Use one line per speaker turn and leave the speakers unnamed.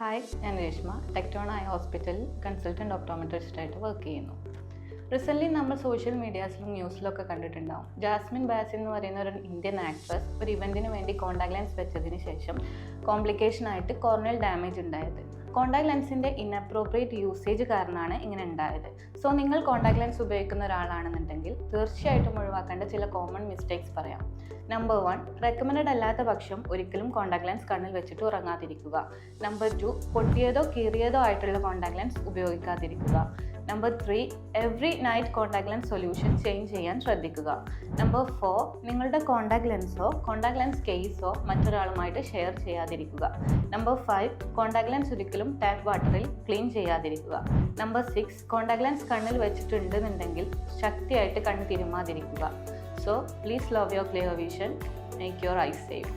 Hi ഞാൻ Reshma ടെക്ടോൺ eye ഹോസ്പിറ്റലിൽ consultant ഓപ്റ്റോമെട്രിസ്റ്റായിട്ട് വർക്ക് ചെയ്യുന്നു. റീസെന്റ്ലി നമ്മൾ സോഷ്യൽ മീഡിയാസിലും ന്യൂസിലൊക്കെ കണ്ടിട്ടുണ്ടാവും. ജാസ്മിൻ ബാസ് എന്ന് പറയുന്ന ഒരു ഇന്ത്യൻ ആക്ട്രസ് ഒരു ഇവന്റിന് വേണ്ടി കോണ്ടാക്ട് ലെൻസ് വെച്ചതിന് ശേഷം കോംപ്ലിക്കേഷൻ ആയിട്ട് കോർണൽ ഡാമേജ് ഉണ്ടായത്. കോണ്ടാക്ട് ലെൻസിന്റെ ഇൻഅപ്രോപ്രിയേറ്റ് യൂസേജ് കാരണമാണ് ഇങ്ങനെ ഉണ്ടായത്. സോ നിങ്ങൾ കോണ്ടാക്ട് ലെൻസ് ഉപയോഗിക്കുന്ന ഒരാളാണെന്നുണ്ടെങ്കിൽ തീർച്ചയായിട്ടും ഒഴിവാക്കേണ്ട ചില കോമൺ മിസ്റ്റേക്സ് പറയാം. നമ്പർ വൺ റെക്കമെൻഡ് അല്ലാത്ത പക്ഷം ഒരിക്കലും കോണ്ടാക്ട് ലെൻസ് കണ്ണിൽ വെച്ചിട്ട് ഉറങ്ങാതിരിക്കുക. നമ്പർ ടു പൊട്ടിയതോ കീറിയതോ ആയിട്ടുള്ള contact lens ഉപയോഗിക്കാതിരിക്കുക. Number three every night contact lens solution change ചെയ്യാൻ ശ്രദ്ധിക്കുക. നമ്പർ ഫോർ നിങ്ങളുടെ കോണ്ടാക്ട് ലെൻസോ കോണ്ടാക്ട് ലെൻസ് കേസോ മറ്റൊരാളുമായിട്ട് ഷെയർ ചെയ്യാതിരിക്കുക. നമ്പർ ഫൈവ് കോണ്ടാക്ട് ലെൻസ് ഒരിക്കലും ടാപ്പ് വാട്ടറിൽ ക്ലീൻ ചെയ്യാതിരിക്കുക. നമ്പർ സിക്സ് കോണ്ടാക്ട് ലെൻസ് കണ്ണിൽ വെച്ചിട്ടുണ്ടെന്നുണ്ടെങ്കിൽ ശക്തിയായിട്ട് കണ്ണ് തിരുമാതിരിക്കുക. So please love your clear vision make your eye safe